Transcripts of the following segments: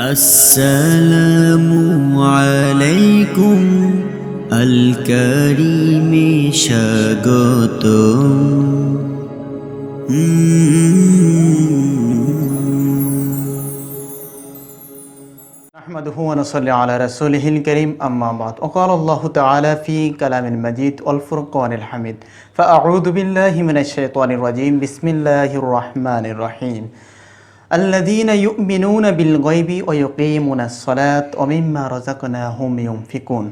السلام عليكم الكريم স্বাগতম نحمده ونصلي على رسوله الكريم أما بعد وقال الله تعالى في كلام المجيد والفرقان الحميد فأعوذ بالله من الشيطان الرجيم بسم الله الرحمن الرحيم الذين يؤمنون بالغيب ويقيمون الصلاة ومما رزقناهم ينفقون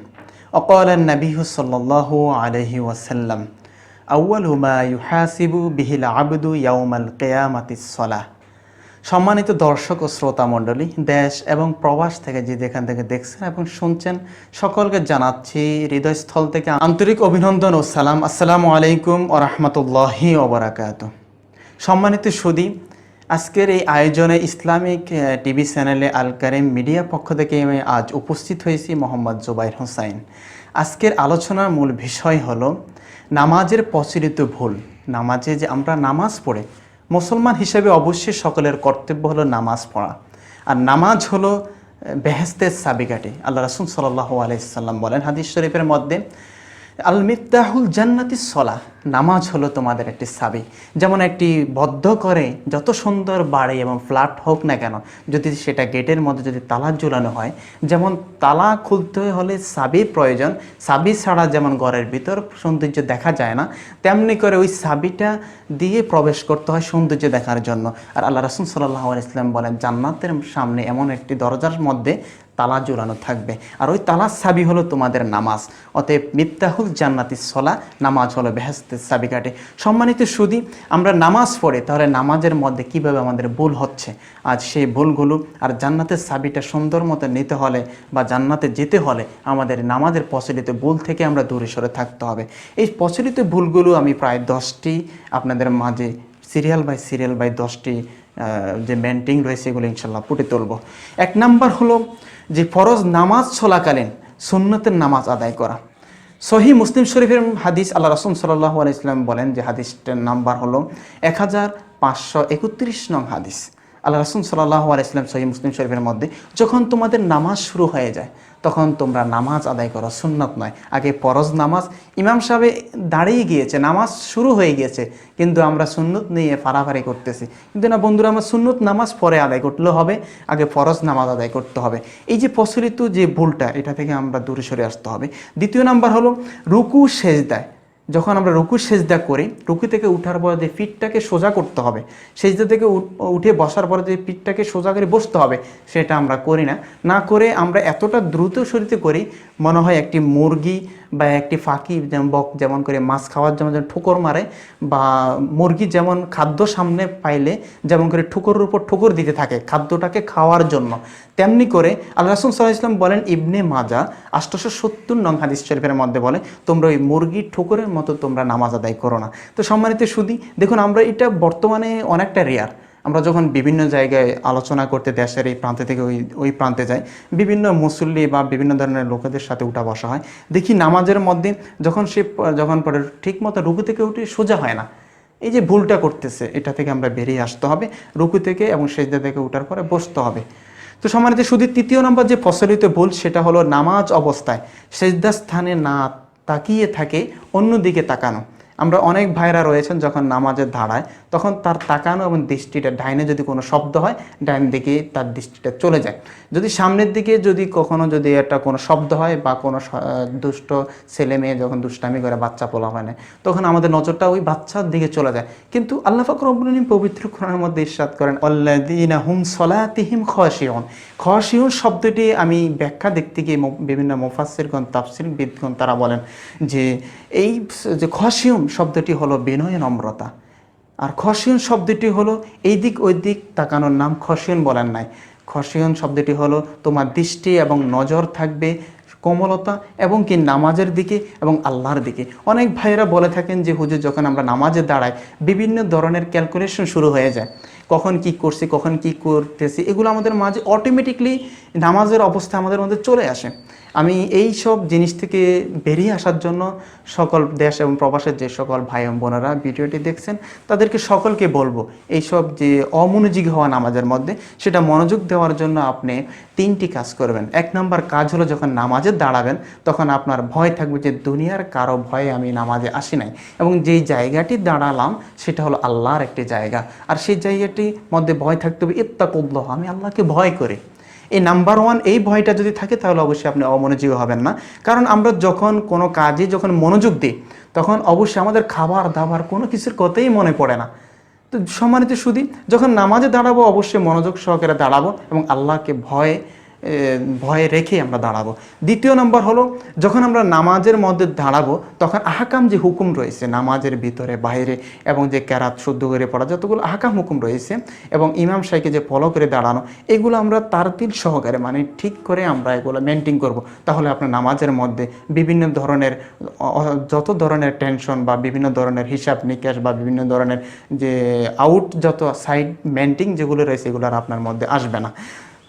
وقال النبي صلى الله عليه وسلم أول ما يحاسب به العبد يوم القيامة الصلاة সম্মানিত দর্শক ও শ্রোতা মণ্ডলী, দেশ এবং প্রবাস থেকে যে যেখান থেকে দেখছেন এবং শুনছেন, সকলকে জানাচ্ছি হৃদয়স্থল থেকে আন্তরিক অভিনন্দন ও সালাম। আসসালামু আলাইকুম ও রহমতুল্লাহি ওবরাকাত সম্মানিত সুদী আজকের এই আয়োজনে ইসলামিক টিভি চ্যানেলে আল কারিম মিডিয়া পক্ষ থেকে আমি আজ উপস্থিত হয়েছি মোহাম্মদ জুবাইর হোসাইন। আজকের আলোচনার মূল বিষয় হলো নামাজের প্রচলিত ভুল। নামাজে যে আমরা নামাজ পড়ে, মুসলমান হিসেবে অবশ্যই সকলের কর্তব্য হলো নামাজ পড়া। আর নামাজ হলো বেহেস্তের চাবিকাঠি। আল্লাহ রাসুল সাল্লাহ আলাইসাল্লাম বলেন হাদিস শরীফের মধ্যে আল মিফতাহুল জান্নাতি সলা, নামাজ হলো তোমাদের একটি সাবি। যেমন একটি বদ্ধ করে যত সুন্দর বাড়ি এবং ফ্ল্যাট হোক না কেন, যদি সেটা গেটের মধ্যে যদি তালা ঝুলানো হয়, যেমন তালা খুলতে হলে সাবি প্রয়োজন। সাবি ছাড়া যেমন ঘরের ভিতর সৌন্দর্য দেখা যায় না, তেমনি করে ওই সাবিটা দিয়ে প্রবেশ করতে হয় সৌন্দর্য দেখার জন্য। আর আল্লাহ রসুল সাল্লাহ ইসলাম বলেন, জান্নাতের সামনে এমন একটি দরজার মধ্যে তালা জোড়ানো থাকবে। আর ওই তালার সাবি হলো তোমাদের নামাজ। অতএব মিত্তাহুল জান্নাতি সলা নামাজ হলো বেহেস্তের সাবিকাটে সম্মানিত সুদি, আমরা নামাজ পড়ে, তাহলে নামাজের মধ্যে কীভাবে আমাদের ভুল হচ্ছে? আজ সেই ভুলগুলো আর জান্নাতের সাবিটা সুন্দর মতো নিতে হলে বা জান্নাতে যেতে হলে আমাদের নামাজের প্রচলিত ভুল থেকে আমরা দূরে সরে থাকতে হবে। এই প্রচলিত ভুলগুলো আমি প্রায় দশটি, আপনাদের মাঝে সিরিয়াল বাই সিরিয়াল বাই দশটি যে মেন্টিং রয়েছে এগুলো ইনশাল্লাহ ফুটে তুলব। এক নাম্বার হলো যে ফরজ নামাজ চলাকালীন সুন্নতের নামাজ আদায় করা। সহি মুসলিম শরীফের হাদিস আল্লাহ রসুল সাল্লাহ আলাইসলাম বলেন যে হাদিসটার নাম্বার হলো এক হাজার পাঁচশো একত্রিশ নং হাদিস। আল্লাহ রসুল সাল্লাহ আলাইসলাম সহি মুসলিম শরীফের মধ্যে, যখন তোমাদের নামাজ শুরু হয়ে যায়, তখন তোমরা নামাজ আদায় করো, সুন্নত নয়। আগে ফরজ নামাজ, ইমাম সাহেব দাঁড়িয়ে গিয়েছে, নামাজ শুরু হয়ে গিয়েছে, কিন্তু আমরা সুন্নত নিয়ে ফাড়াফাড়ি করতেছি। কিন্তু না বন্ধুরা, আমার সুন্নত নামাজ পরে আদায় করলেও হবে, আগে ফরজ নামাজ আদায় করতে হবে। এই যে প্রচলিত যে ভুলটা, এটা থেকে আমরা দূরে সরে আসতে হবে। দ্বিতীয় নাম্বার হলো, রুকু সেজদায়। যখন আমরা রুকু সেজদা করি, রুকু থেকে উঠার পরে যে পিঠটাকে সোজা করতে হবে, সেজদা থেকে উঠ- বসার পরে যে পিঠটাকে সোজা করে বসতে হবে, সেটা আমরা করি না। না করে আমরা এতটা দ্রুত শরীরে করি, মনে হয় একটি মুরগি বা একটি ফাঁকি যেমন বক, যেমন করে মাছ খাওয়ার জন্য যেমন ঠুকর মারে বা মুরগি যেমন খাদ্য সামনে পাইলে যেমন করে ঠুকরের উপর ঠুকর দিতে থাকে খাদ্যটাকে খাওয়ার জন্য, তেমনি করে আল্লাহ রাসুল সাল্লাহ ইসলাম বলেন, ইবনে মাজা আষ্টশো সত্তর নং হাদিস শরীফের মধ্যে বলে, তোমরা ওই মুরগির ঠুকরের মতো তোমরা নামাজ আদায় করো না। তো সম্মানিত সুদি দেখুন, আমরা এটা বর্তমানে অনেকটা রেয়ার আমরা যখন বিভিন্ন জায়গায় আলোচনা করতে দেশের এই প্রান্তে থেকে ওই ওই প্রান্তে যাই, বিভিন্ন মুসল্লি বা বিভিন্ন ধরনের লোকেদের সাথে উঠা বসা হয়। দেখি নামাজের মধ্যে যখন সে যখন পরে ঠিক মতো রুকু থেকে উঠে সোজা হয় না। এই যে ভুলটা করতেছে, এটা থেকে আমরা বেরিয়ে আসতে হবে, রুকু থেকে এবং সেজদা থেকে উঠার পরে বসতে হবে। তো সম্মানিত শুধু তৃতীয় নম্বর যে প্রচলিত ভুল, সেটা হলো নামাজ অবস্থায় সেজদা স্থানে না তাকিয়ে থাকে অন্যদিকে তাকানো। আমরা অনেক ভাইরা রয়েছেন যখন নামাজে দাঁড়ায় তখন তার তাকানো এবং দৃষ্টিটা ডাইনে যদি কোনো শব্দ হয়, ডাইন দিকে তার দৃষ্টিটা চলে যায়। যদি সামনের দিকে যদি কখনো যদি একটা কোনো শব্দ হয় বা কোনো দুষ্ট ছেলে মেয়ে যখন দুষ্টামি করে, বাচ্চা পোলা হয় না, তখন আমাদের নজরটা ওই বাচ্চার দিকে চলে যায়। কিন্তু আল্লাহ ফাকর রব্বুল পবিত্র কোরআনের মধ্যে ইরশাদ করেন, আল্লাযীনা হুম সলাতিহিম খাশিউন। খাশিউন শব্দটি আমি ব্যাখ্যা দেখতে গিয়ে বিভিন্ন মুফাসসিরগণ তাফসির বিদগণ তারা বলেন যে এই যে খসিউন শব্দটি হলো বিনয় নম্রতা আর খসিয়ন শব্দটি হলো এই দিক ওই দিক তাকানোর নাম খসিয়ন বলেন নাই। খসিয়ন শব্দটি হলো তোমার দৃষ্টি এবং নজর থাকবে, কোমলতা এবং কি নামাজের দিকে এবং আল্লাহর দিকে। অনেক ভাইয়েরা বলে থাকেন যে হুজুর যখন আমরা নামাজে দাঁড়াই, বিভিন্ন ধরনের ক্যালকুলেশন শুরু হয়ে যায়। কখন কি করছি, কখন কি করতেছি, এগুলো আমাদের মাঝে অটোমেটিকলি নামাজের অবস্থা আমাদের মধ্যে চলে আসে। আমি এই সব জিনিস থেকে বেরিয়ে আসার জন্য সকল দেশ এবং প্রবাসের যে সকল ভাই বোনেরা ভিডিওটি দেখছেন, তাদেরকে সকলকে বলব এই সব যে অমনোযোগী হওয়া নামাজের মধ্যে, সেটা মনোযোগ দেওয়ার জন্য আপনি তিনটি কাজ করবেন। এক নম্বর কাজ হলো যখন নামাজে দাঁড়াবেন, তখন আপনার ভয় থাকবে যে দুনিয়ার কারও ভয়ে আমি নামাজে আসি নাই। এবং যেই জায়গাটি দাঁড়ালাম, সেটা হলো আল্লাহর একটি জায়গা। আর সেই জায়গাটির মধ্যে ভয় থাকতে হবে, ইত্তাকুল্লাহ, আমি আল্লাহকে ভয় করি। এই নাম্বার ওয়ান এই ভয়টা যদি থাকে তাহলে অবশ্যই আপনি অমনোযোগী হবেন না। কারণ আমরা যখন কোনো কাজে যখন মনোযোগ দিই, তখন অবশ্যই আমাদের খাবার দাবার কোনো কিছুর কথাই মনে পড়ে না। তো সম্মানিত সুদী যখন নামাজে দাঁড়াবো অবশ্যই মনোযোগ সহকারে দাঁড়াবো এবং আল্লাহকে ভয় ভয়ে রেখে আমরা দাঁড়াবো। দ্বিতীয় নম্বর হলো, যখন আমরা নামাজের মধ্যে দাঁড়াবো, তখন আহকাম যে হুকুম রয়েছে, নামাজের ভিতরে, বাইরে, এবং যে ক্যারাত শুদ্ধ করে পড়া, যতগুলো আহকাম হুকুম রয়েছে, এবং ইমাম সাহেবকে যে ফলো করে দাঁড়ানো, এগুলো আমরা তারতিল সহকারে মানে ঠিক করে আমরা এগুলো মেনটেন করব। তাহলে আপনার নামাজের মধ্যে বিভিন্ন ধরনের যত ধরনের টেনশন বা বিভিন্ন ধরনের হিসাব নিকাশ বা বিভিন্ন ধরনের যে আউট যত সাইড মেনটেন যেগুলো রয়েছে, এগুলো আর আপনার মধ্যে আসবে না।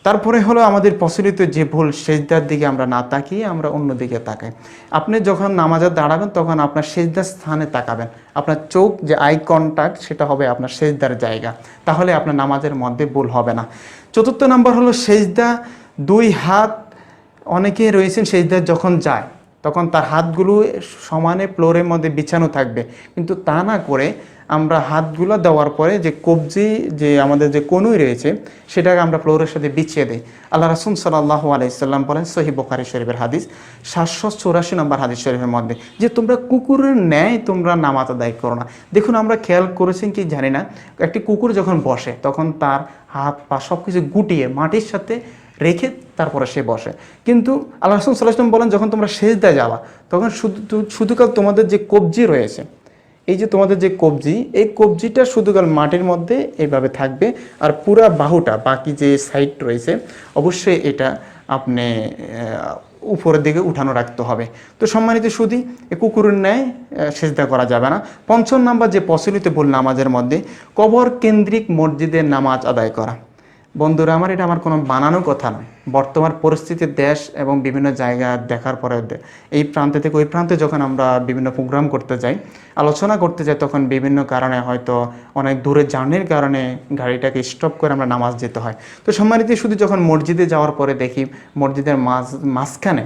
তারপরে হলো আমাদের প্রচলিত যে ভুল, সেজদার দিকে আমরা না তাকিয়ে আমরা অন্য দিকে তাকাই। আপনি যখন নামাজে দাঁড়াবেন, তখন আপনার সেজদার স্থানে তাকাবেন। আপনার চোখ যে আই কন্ট্যাক্ট সেটা হবে আপনার সেজদার জায়গা। তাহলে আপনার নামাজের মধ্যে ভুল হবে না। চতুর্থ নম্বর হলো সেজদা, দুই হাত, অনেকে রয়েছেন সেজদা যখন যায়, তখন তার হাতগুলো সমানে ফ্লোরের মধ্যে বিছানো থাকবে। কিন্তু তা না করে আমরা হাতগুলো দেওয়ার পরে যে কবজি, যে আমাদের যে কনুই রয়েছে, সেটাকে আমরা ফ্লোরের সাথে বিছিয়ে দিই। আল্লাহ রাসুল সাল্লাহ আলাইসাল্লাম বলেন সহি বোখারি শরীফের হাদিস, সাতশো চৌরাশি নম্বর হাদিস শরীফের মধ্যে, যে তোমরা কুকুরের ন্যায় তোমরা নামাজ আদায় করো না। দেখুন, আমরা খেয়াল করেছেন কি জানি না, একটি কুকুর যখন বসে, তখন তার হাত পা সব কিছু গুটিয়ে মাটির সাথে রেখে তারপরে সে বসে। কিন্তু আল্লাহ রসুল সাল্লাহাম বলেন, যখন তোমরা সেজদায় যাওয়া তখন শুধু শুধুকাল তোমাদের যে কবজি রয়েছে এই যে তোমাদের যে কবজি, এই কবজিটা শুধুকাল মাটির মধ্যে এইভাবে থাকবে আর পুরা বাহুটা, বাকি যে সাইড রয়েছে, অবশ্যই এটা আপনি উপরের দিকে উঠানো রাখতে হবে। তো সম্মানিত সুদি কুকুরের ন্যায় সেজদা করা যাবে না। পঞ্চম নাম্বার যে প্রচলিত ভুল নামাজের মধ্যে, কবর কেন্দ্রিক মসজিদের নামাজ আদায় করা। বন্ধুরা, আমার এটা আমার কোনো বানানো কথা নয়। বর্তমান পরিস্থিতি দেশ এবং বিভিন্ন জায়গা দেখার পরে এই প্রান্তে থেকে ওই প্রান্তে যখন আমরা বিভিন্ন প্রোগ্রাম করতে যাই, আলোচনা করতে যাই, তখন বিভিন্ন কারণে হয়তো অনেক দূরে জার্নির কারণে গাড়িটাকে স্টপ করে আমরা নামাজ যেতে হয়। তো সম্মানিত শুধু যখন মসজিদে যাওয়ার পরে দেখি মসজিদের মাঝ মাঝখানে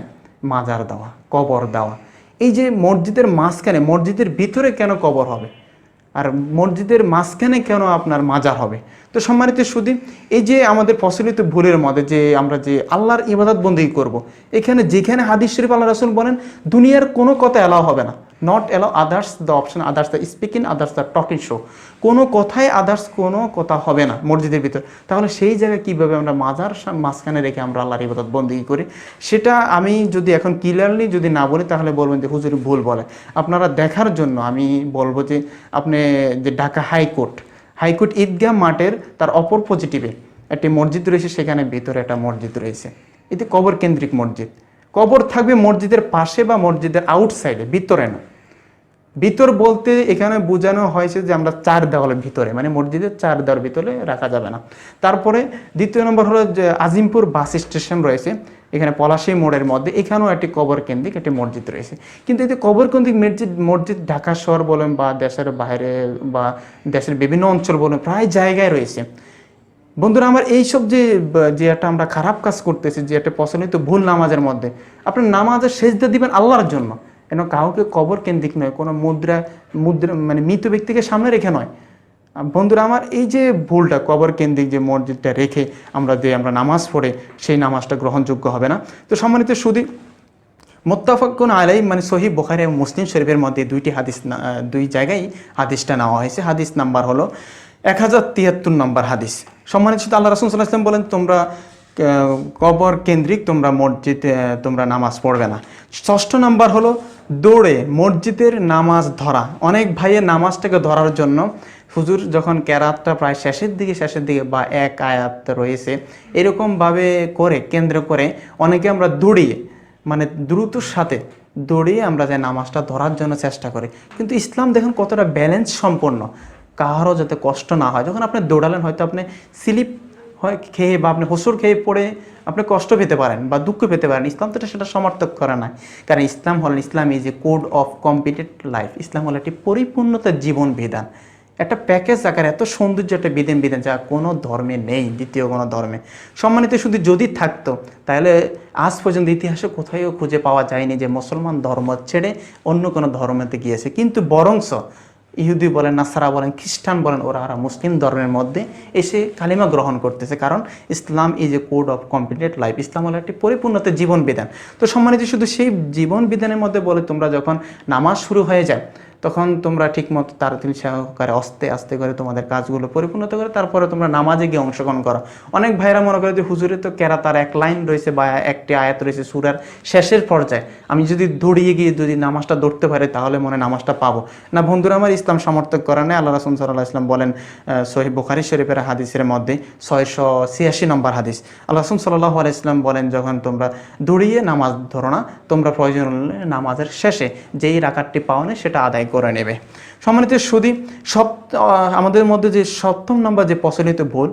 মাজার দেওয়া, কবর দেওয়া। এই যে মসজিদের মাঝখানে, মসজিদের ভিতরে কেন কবর হবে? আর মসজিদের মাঝখানে কেন আপনার মাজার হবে তো সম্মানিত সুদী এই যে আমাদের প্রচলিত ভুলের মধ্যে যে আমরা যে আল্লাহর ইবাদত বন্দী করব। এখানে যেখানে হাদিস শরীফ আল্লাহ রাসুল বলেন, দুনিয়ার কোনো কথা এলাও হবে না not allow others the option others the speaking others the talking show কোনো কথাই আদার্স কোনো কথা হবে না মসজিদের ভিতর। তাহলে সেই জায়গায় কীভাবে আমরা মাজার মাঝখানে রেখে আমরা আল্লাহর ইবাদত বন্দী করি? সেটা আমি যদি এখন ক্লিয়ারলি যদি না বলি, তাহলে বলবেন যে হুজুর ভুল বলে। আপনারা দেখার জন্য আমি বলব যে আপনি যে ঢাকা হাইকোর্ট হাইকোর্ট ঈদগাহ মাঠের তার অপর পজিটিভে একটি মসজিদ রয়েছে, সেখানে ভিতরে একটা মসজিদ রয়েছে। এটি কবর কেন্দ্রিক মসজিদ। কবর থাকবে মসজিদের পাশে বা মসজিদের আউটসাইডে ভিতরে না। ভিতর বলতে এখানে বোঝানো হয়েছে যে আমরা চার দেওয়ালের ভিতরে মানে মসজিদের চার দেওয়ার ভিতরে রাখা যাবে না। তারপরে দ্বিতীয় নম্বর হলো যে আজিমপুর বাস স্টেশন রয়েছে, এখানে পলাশী মোড়ের মধ্যে। এখানেও একটি কবর কেন্দ্রিক একটি মসজিদ রয়েছে। কিন্তু যে কবর কেন্দ্রিক মসজিদ মসজিদ ঢাকা শহর বলেন বা দেশের বাইরে বা দেশের বিভিন্ন অঞ্চল বলেন, প্রায় জায়গায় রয়েছে। বন্ধুরা, আমার এইসব যে যে একটা আমরা খারাপ কাজ করতেছি, যে একটা প্রচলিত ভুল নামাজের মধ্যে আপনার নামাজের সেজদা দিবেন আল্লাহর জন্য। কেন কাউকে কবর কেন্দ্রিক নয়, কোনো মুদ্রা মুদ্রা মানে মৃত ব্যক্তিকে সামনে রেখে নয়। বন্ধুরা, আমার এই যে ভুলটা, কবর কেন্দ্রিক যে মসজিদটা রেখে আমরা যে আমরা নামাজ পড়ে, সেই নামাজটা গ্রহণযোগ্য হবে না। তো সম্মানিত সুদী মোত্তাফাকুন আলাই মানে সহি বোখারি এবং মুসলিম শরীফের মধ্যে দুইটি হাদিস দুই জায়গায় হাদিসটা নেওয়া হয়েছে। হাদিস নাম্বার হলো এক হাজার তিয়াত্তর নম্বর হাদিস। সম্মানিত আল্লাহ রসুল সাল্লাহ বলেন, তোমরা কবর কেন্দ্রিক তোমরা মসজিদে, তোমরা নামাজ পড়বে না। ষষ্ঠ নাম্বার হলো দৌড়ে মসজিদের নামাজ ধরা। অনেক ভাইয়ের নামাজটাকে ধরার জন্য হুজুর যখন ক্যারাতটা প্রায় শেষের দিকে শেষের দিকে বা এক আয়াত রয়েছে, এরকমভাবে করে, কেন্দ্র করে অনেকে আমরা দৌড়িয়ে মানে দ্রুতর সাথে দৌড়িয়ে আমরা যে নামাজটা ধরার জন্য চেষ্টা করি। কিন্তু ইসলাম দেখুন কতটা ব্যালেন্স সম্পন্ন। কাহারও যাতে কষ্ট না হয়। যখন আপনি দৌড়ালেন, হয়তো আপনি স্লিপ হয় খেয়ে বা আপনি হোসর খেয়ে পড়ে আপনি কষ্ট পেতে পারেন বা দুঃখ পেতে পারেন। ইসলাম তো সেটা সমর্থক করে না। কারণ ইসলাম হল Islam is a code of completed life Islam হল একটি পরিপূর্ণতার জীবন বিধান। একটা প্যাকেজ আকার এত সৌন্দর্য, একটা বিধান বিধান যা কোনো ধর্মে নেই, দ্বিতীয় কোনো ধর্মে। সম্মানিত শুধু যদি থাকতো, তাহলে আজ পর্যন্ত ইতিহাসে কোথাও খুঁজে পাওয়া যায়নি যে মুসলমান ধর্ম ছেড়ে অন্য কোনো ধর্মেতে গিয়েছে। কিন্তু বরংস ইহুদি বলেন, নাসারা বলেন, খ্রিস্টান বলেন, ওরা ওরা মুসলিম ধর্মের মধ্যে এসে কালিমা গ্রহণ করতেছে। কারণ Islam is a code of completed life Islam হলো একটি পরিপূর্ণতা জীবন বিধান। তো সম্মানিত, শুধু সেই জীবন বিধানের মধ্যে বলে তোমরা যখন নামাজ শুরু হয়ে যায় তখন তোমরা ঠিকমতো তাড়াতাড়ি সহকারে আস্তে আস্তে করে তোমাদের কাজগুলো পরিপূর্ণতা করে, তারপরে তোমরা নামাজে গিয়ে অংশগ্রহণ করো। অনেক ভাইরা মনে করে যে, হুজুরে, তো কেরা তার এক লাইন রয়েছে বা একটি আয়াত রয়েছে সুরার শেষের পর্যায়ে। আমি যদি দৌড়িয়ে গিয়ে যদি নামাজটা দৌড়তে পারি, তাহলে মনে নামাজটা পাবো। না, বন্ধুরা, আমার ইসলাম সমর্থক করে নেই। আল্লাহ রাসুল সাল্লাহ ইসলাম বলেন সহি বুখারি শরীফের হাদিসের মধ্যে ছয়শো ছিয়াশি নম্বর হাদিস। আল্লাহ রাসুল সাল্লাহ আলাইসলাম বলেন, যখন তোমরা দৌড়িয়ে নামাজ ধরো না, তোমরা প্রয়োজন নামাজের শেষে যেই রাকাতটি পাওনে, সেটা আদায় করে নেবে। সম্মানিত সুদী সব আমাদের মধ্যে যে সপ্তম নম্বর যে প্রচলিত ভুল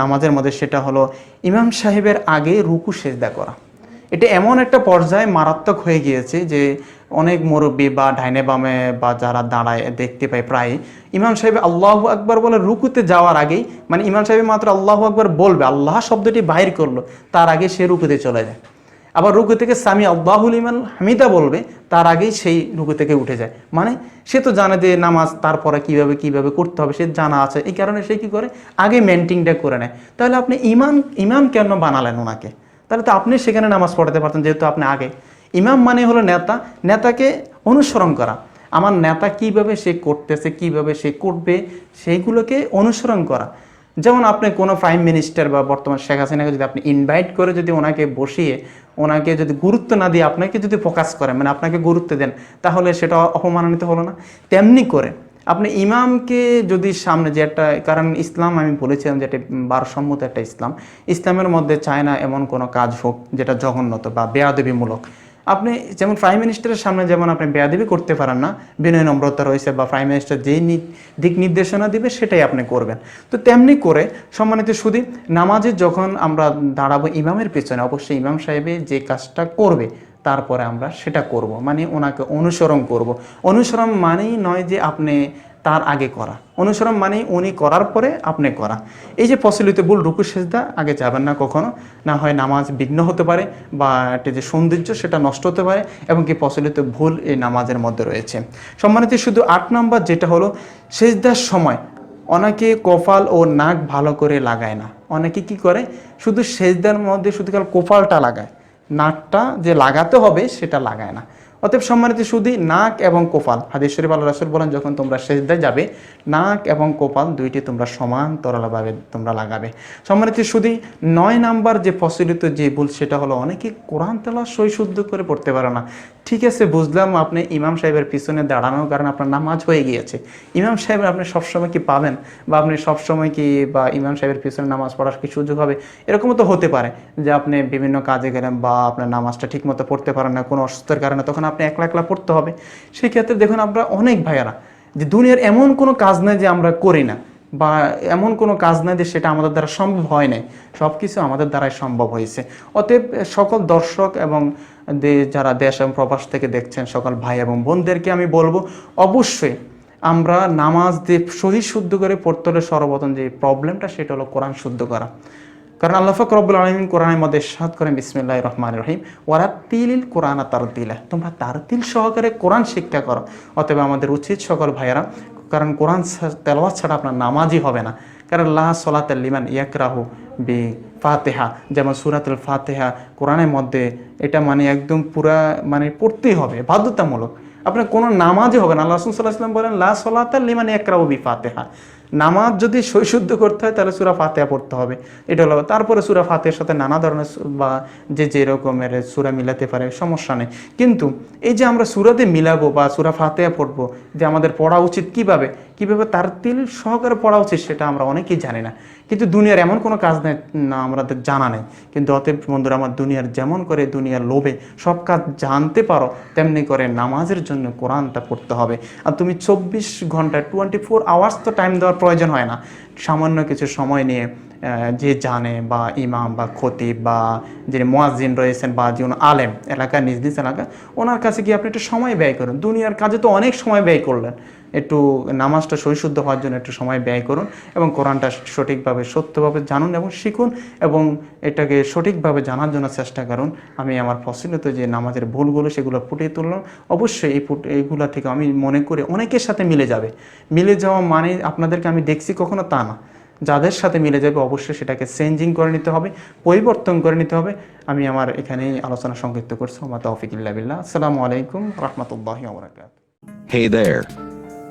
নামাজের মধ্যে সেটা হলো ইমাম সাহেবের আগে রুকু সেজদা করা। এটা এমন একটা পর্যায়ে মারাত্মক হয়ে গিয়েছে যে অনেক মুরব্বী বা ডাইনে বামে বা যারা দাঁড়ায় দেখতে পায় প্রায় ইমাম সাহেব আল্লাহ আকবর বলে রুকুতে যাওয়ার আগেই মানে ইমাম সাহেব মাত্র আল্লাহ আকবর বলবে, আল্লাহ শব্দটি বাহির করল, তার আগে সে রুকুতে চলে যায়। আবার রুকু থেকে সামি আল্লাহুল ইমান হামিদা বলবে, তার আগেই সেই রুকু থেকে উঠে যায়। মানে সে তো জানে যে নামাজ তারপরে কীভাবে কীভাবে করতে হবে, সে জানা আছে। এই কারণে সে কি করে? আগে মেন্টিংটা করে নেয়। তাহলে আপনি ইমাম ইমাম কেন বানালেন ওনাকে? তাহলে তো আপনি সেখানে নামাজ পড়াতে পারতেন, যেহেতু আপনি আগে। ইমাম মানে হলো নেতা। নেতাকে অনুসরণ করা। আমার নেতা কীভাবে সে করতেছে, কীভাবে সে করবে, সেইগুলোকে অনুসরণ করা। যেমন আপনি কোনো প্রাইম মিনিস্টার বা বর্তমান শেখ হাসিনাকে যদি আপনি ইনভাইট করে যদি ওনাকে বসিয়ে, ওনাকে যদি গুরুত্ব না দিয়ে আপনাকে যদি ফোকাস করেন মানে আপনাকে গুরুত্ব দেন, তাহলে সেটা অপমানিত হলো না। তেমনি করে আপনি ইমামকে যদি সামনে যে একটা, কারণ ইসলাম আমি বলেছিলাম যে এটা ভারসাম্যত একটা ইসলাম। ইসলামের মধ্যে চায় না এমন কোনো কাজ হোক যেটা জঘন্যত বা বেয়াদবিমূলক। আপনি যেমন প্রাইম মিনিস্টারের সামনে যেমন আপনি বেয়াদবি করতে পারেন না, বিনয় নম্রতা রয়েছে বা প্রাইম মিনিস্টার যেই দিক নির্দেশনা দিবে সেটাই আপনি করবেন। তো তেমনি করে সম্মানিত সুদী নামাজে যখন আমরা দাঁড়াবো ইমামের পেছনে, অবশ্যই ইমাম সাহেবে যে কাজটা করবে, তারপরে আমরা সেটা করব। মানে ওনাকে অনুসরণ করব। অনুসরণ মানেই নয় যে আপনি তার আগে করা। অনুসরণ মানে উনি করার পরে আপনি করা। এই যে প্রচলিত ভুল রুকু সেজদা আগে যাবেন না কখনো। না হয় নামাজ বিঘ্ন হতে পারে বা একটা যে সৌন্দর্য, সেটা নষ্ট হতে পারে, এবং কি প্রচলিত ভুল এই নামাজের মধ্যে রয়েছে। সম্মানিত, শুধু আট নম্বর যেটা হলো, সেজদার সময় অনেকে কপাল ও নাক ভালো করে লাগায় না। অনেকে কি করে? শুধু সেজদার মধ্যে শুধু কাল কপালটা লাগায়। নাকটা যে লাগাতে হবে, সেটা লাগায় না। অতএব সম্মানিত শুধু নাক এবং কোপাল। হাদিস শরীফ আল্লাহ রাসুল বলেন, যখন তোমরা শেষ সেজদায় যাবে, নাক এবং কোপাল দুইটি তোমরা সমান তরলভাবে তোমরা লাগাবে। সম্মানিত শুধু নয় নাম্বার যে প্রচলিত যে ভুল, সেটা হলো অনেকে কোরআন তেলা সই শুদ্ধ করে পড়তে পারে না। ঠিক আছে, বুঝলাম আপনি ইমাম সাহেবের পিছনে দাঁড়ানোর কারণে আপনার নামাজ হয়ে গিয়েছে। ইমাম সাহেব আপনি সবসময় কি পাবেন? বা আপনি সবসময় কি, বা ইমাম সাহেবের পিছনে নামাজ পড়ার কি সুযোগ হবে? এরকমও তো হতে পারে যে আপনি বিভিন্ন কাজে গেলেন বা আপনার নামাজটা ঠিকমতো পড়তে পারেন না, কোনো অসুস্থতার কারণে, তখন আপনি একলা একলা পড়তে হবে। সেই ক্ষেত্রে দেখুন আমরা অনেক ভাইয়ারা যে দুনিয়ার এমন কোনো কাজ নেই যে আমরা করি না বা এমন কোনো কাজ নাই যে সেটা আমাদের দ্বারা সম্ভব হয় নাই। সব কিছু আমাদের দ্বারাই সম্ভব হয়েছে। অতএব সকল দর্শক এবং যারা দেশ এবং প্রবাস থেকে দেখছেন, সকল ভাই এবং বোনদেরকে আমি বলব, অবশ্যই আমরা নামাজ দিয়ে সহি শুদ্ধ করে পড়তে হলে সর্বপ্রথম যে প্রবলেমটা সেটা হলো কোরআন শুদ্ধ করা। কারণ আল্লাহ রব্বুল আলমিন কোরআনের মধ্যে সাদ করেন বিসমিল্লাহ রহমান রহিম ওরা তিলিল কোরআন তার দিলা তোমরা তার তিল সহকারে কোরআন শিক্ষা করো। অতএব আমাদের উচিত সকল ভাইয়েরা, কারণ কোরআন তেলাওয়াত ছাড়া আপনার নামাজই হবে না। কারণ লা সলাত লিমান ইয়াকরাহু বি ফাতেহা যেমন সুরাতুল ফাতেহা, কোরআনের মধ্যে এটা মানে একদম পুরা মানে পড়তেই হবে, বাধ্যতামূলক। আপনার কোনো নামাজই হবে না। আল্লাহ রসুল সাল্লাহ বলেন, লা সলাত লিমান ইয়াকরাহু বি ফাতেহা নামাজ যদি শৈশুদ্ধ করতে হয়, তাহলে সুরা ফাতেহা পড়তে হবে। এটা হলো, তারপরে সুরা ফাতেহার সাথে নানা ধরনের বা যে যে রকমের সুরা মিলাতে পারে, সমস্যা নেই। কিন্তু এই যে আমরা সুরাতে মিলাবো বা সুরা ফাতেহা পড়ব, যে আমাদের পড়া উচিত কীভাবে কীভাবে তার তিল সহকারে পড়া উচিত সেটা আমরা অনেকেই জানি না। কিন্তু দুনিয়ার এমন কোনো কাজ নেই, না আমাদের জানা নেই। কিন্তু অতএব বন্ধুরা, আমার দুনিয়ার যেমন করে, দুনিয়ার লোভে সব কাজ জানতে পারো, তেমনি করে নামাজের জন্য কোরআনটা পড়তে হবে। আর তুমি চব্বিশ ঘণ্টা টোয়েন্টি ফোর আওয়ার্স তো টাইম দেওয়ার প্রয়োজন হয় না। সামান্য কিছু সময় নিয়ে যে জানে বা ইমাম বা খতিব বা যিনি মোয়াজিন রয়েছেন বা যিনি আলেম, এলাকা, নিজ নিজ এলাকা, ওনার কাছে গিয়ে আপনি একটু সময় ব্যয় করুন। দুনিয়ার কাজে তো অনেক সময় ব্যয় করলেন। একটু নামাজটা সৈশুদ্ধ হওয়ার জন্য একটু সময় ব্যয় করুন এবং কোরআনটা সঠিকভাবে, সত্যভাবে জানুন এবং শিখুন এবং এটাকে সঠিকভাবে জানার জন্য চেষ্টা করুন। আমি আমার ফসিলত যে নামাজের ভুলগুলো সেগুলো ফুটিয়ে তুললাম। অবশ্যই এই ফুট, এইগুলা থেকে আমি মনে করি অনেকের সাথে মিলে যাবে। মিলে যাওয়া মানে আপনাদেরকে আমি দেখছি কখনো তা না। যাদের সাথে মিলে যাবে অবশ্যই সেটাকে চেঞ্জিং করে নিতে হবে, পরিবর্তন করে নিতে হবে। আমি আমার এখানেই আলোচনা সংক্ষিপ্ত করছি। আমার তৌফিকুল্লাহ আসসালামু আলাইকুম রহমতুল্লাহি Hey there.